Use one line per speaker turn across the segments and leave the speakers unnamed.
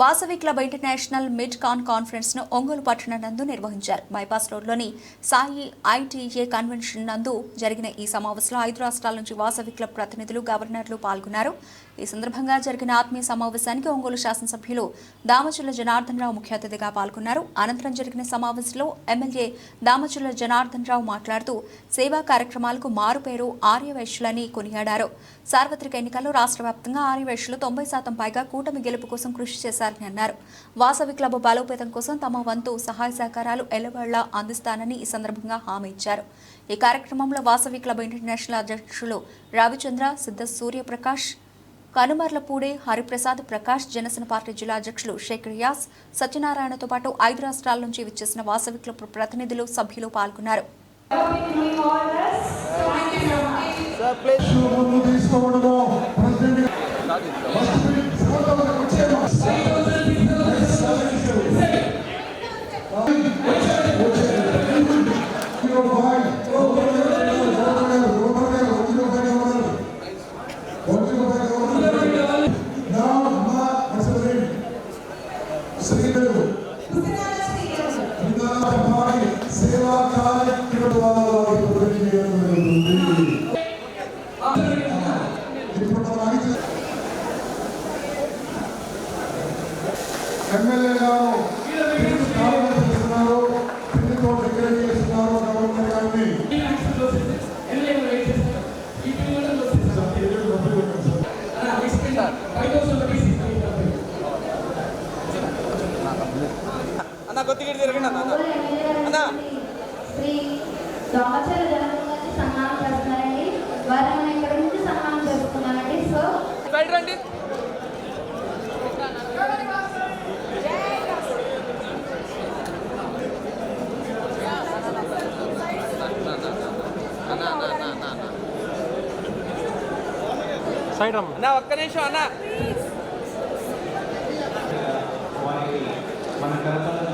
Vasavi club international mid con కాన్ఫరెన్స్ను Ongole పట్టణం నందు నిర్వహించారు. బైపాస్ రోడ్లోని సాయి ఐటీఏ కన్వెన్షన్ నందు జరిగిన ఈ సమావేశంలో ఐదు రాష్ట్రాల నుంచి వాసవి క్లబ్ ప్రతినిధులు గవర్నర్లు పాల్గొన్నారు. ఈ సందర్భంగా జరిగిన ఆత్మీయ సమావేశానికి ఒంగోలు శాసనసభ్యులు దామచుల జనార్దన్ రావు ముఖ్య అతిథిగా పాల్గొన్నారు. అనంతరం జరిగిన సమావేశంలో ఎమ్మెల్యే దామచుల జనార్దన్ రావు మాట్లాడుతూ సేవా కార్యక్రమాలకు మారుపేరు ఆర్యవైశ్యులని కొనియాడారు. సార్వత్రిక ఎన్నికల్లో రాష్ట్ర వ్యాప్తంగా ఆర్యవైశ్యులు తొంభై శాతం పైగా కూటమి గెలుపు కోసం కృషి చేశారు. చేశారని అన్నారు. వాసవి క్లబ్ బలోపేతం కోసం తమ వంతు సహాయ సహకారాలు ఎల్లవేళ్ళా అందిస్తానని ఈ సందర్భంగా హామీ ఇచ్చారు. ఈ కార్యక్రమంలో వాసవి క్లబ్ ఇంటర్నేషనల్ అధ్యక్షులు రవిచంద్ర సిద్ధ సూర్యప్రకాష్ కనుమర్లపూడే హరిప్రసాద్ ప్రకాష్ జనసేన పార్టీ జిల్లా అధ్యక్షులు షేక్ రియాజ్ సత్యనారాయణతో పాటు ఐదు రాష్ట్రాల నుంచి విచ్చేసిన వాసవి క్లబ్ ప్రతినిధులు సభ్యులు పాల్గొన్నారు.
Sayın Özel Bilgiler Sayın Özel MLA గారు చేస్తున్నారు పిల్లితో దగ్గర చేస్తున్నారు గవర్నర్ గారిని.
అన్న కొద్దిగా ఇటు తిరగండి అన్న అన్న.
శ్రీ దోమచల జనకుల గారిని సన్మానం చేస్తున్నారండి. వారిని ఇక్కడ నుంచి సన్మానం చేస్తున్నానండి సో
బయట రండి.
సైడ్
అన్న ఒక్క నిమిషం అన్న.
మన కరతాళ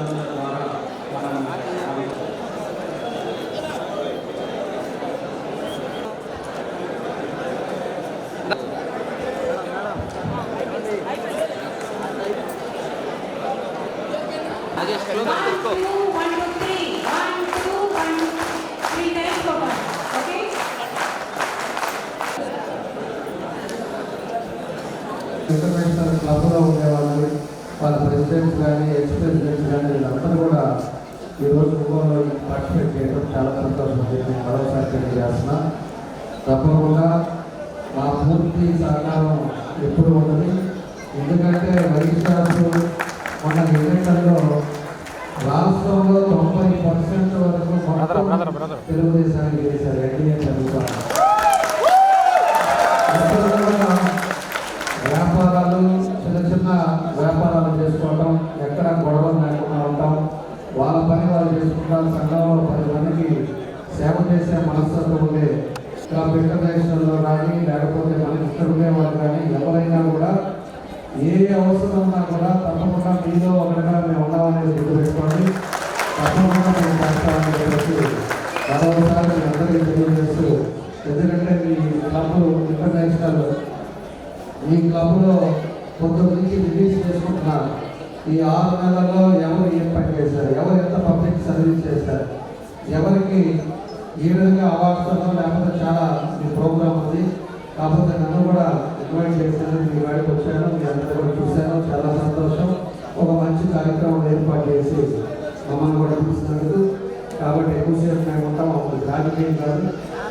ఇంటర్నేషనల్ క్లబ్లో ఉండేవాళ్ళు వాళ్ళ ప్రెసిడెంట్స్ కానీ ఎక్స్ ప్రెసిడెంట్స్ కానీ వీళ్ళందరూ కూడా ఈరోజు ఒంగోలు పార్టిసిపేట్ చేయడం చాలా సంతోషం. నేను మరోసారి తెలియజేస్తున్నా. తప్పకుండా మా పూర్తి సహకారం ఎప్పుడు ఉన్నది ఎందుకంటే వైఎస్ఆర్ మన ఎన్నికల్లో రాష్ట్రంలో తొంభై పర్సెంట్ వరకు. తెలుగుదేశానికి క్లబ్ ఇంటర్నేషనల్లో కానీ లేకపోతే మనకి ఇక్కడ ఉండేవాళ్ళు కానీ ఎవరైనా కూడా ఏ అవసరం ఉన్నా కూడా తప్పకుండా మీలో ఒకటిగా మేము ఉన్నామనేది గుర్తుపెట్టుకోండి తప్పకుండా మేము చేస్తామని చెప్పేసి మరోసారి మీ అందరికీ తెలియజేస్తూ ఎందుకంటే మీ క్లబ్ ఇంటర్నేషనల్ ఈ క్లబ్లో పొద్దు నుంచి రిలీజ్ చేసుకుంటున్నారు ఈ ఆరు నెలల్లో ఎవరు ఏం పని చేశారు? ఎవరు ఎంత పబ్లిక్ సర్వీస్ చేశారు? ఎవరికి ఏ విధంగా అవార్డ్స్ లేకపోతే ప్రోగ్రామ్ ఉంది. కాకపోతే నన్ను కూడా ఇన్వైట్ చేశాను మీ వాడికి వచ్చాను. మీ అందరూ కూడా చూశాను. చాలా సంతోషం. ఒక మంచి కార్యక్రమం ఏర్పాటు చేసి మమ్మల్ని కూడా పిలిచినందుకు. కాబట్టి ఎక్కువసేపు మేము ఉంటాం. అది రాజకీయం కాదు.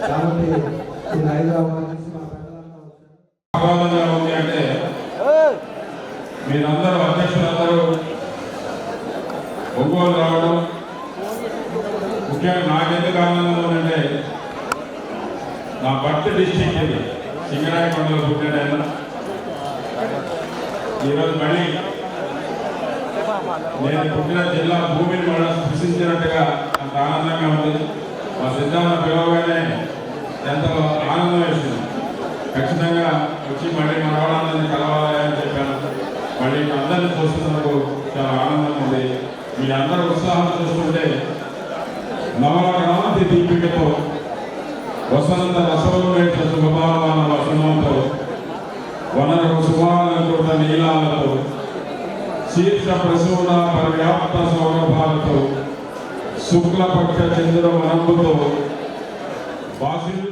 కాబట్టి నేను హైదరాబాద్ నుంచి మా
అంటే మీరందరూ అధ్యక్షులందరూ ఒంగోలు రావడం ముఖ్యంగా నాకెందుకు ఆనందంగా ఉందంటే నా భర్త డిస్టిక్ ఇది. సింగరాయకొండలో ఆయన. ఈరోజు మళ్ళీ నేను పుట్టిన జిల్లా భూమిని కూడా స్పృశించినట్టుగా అంత ఆనందంగా ఉంది. మా సిద్ధాంత పిలవగానే ఎంతో ఆనందం వేసింది. ఖచ్చితంగా వచ్చి మళ్ళీ మన వాళ్ళందరినీ కలవాలి అని చెప్పాను. మళ్ళీ మీ అందరినీ చూస్తున్నందుకు చాలా ఆనందంగా ఉంది. మీ అందరూ ఉత్సాహం చూస్తుంటే నవరాత్రి దీపికతో వసంత రసవమేట శుభభావాన వసనంతో వనరు సుమానంకృత నీలాలతో. శీర్ష ప్రసూన పర్యాప్త సౌరభాలతో. శుక్లపక్ష చంద్ర వనంబుతో బాసిల్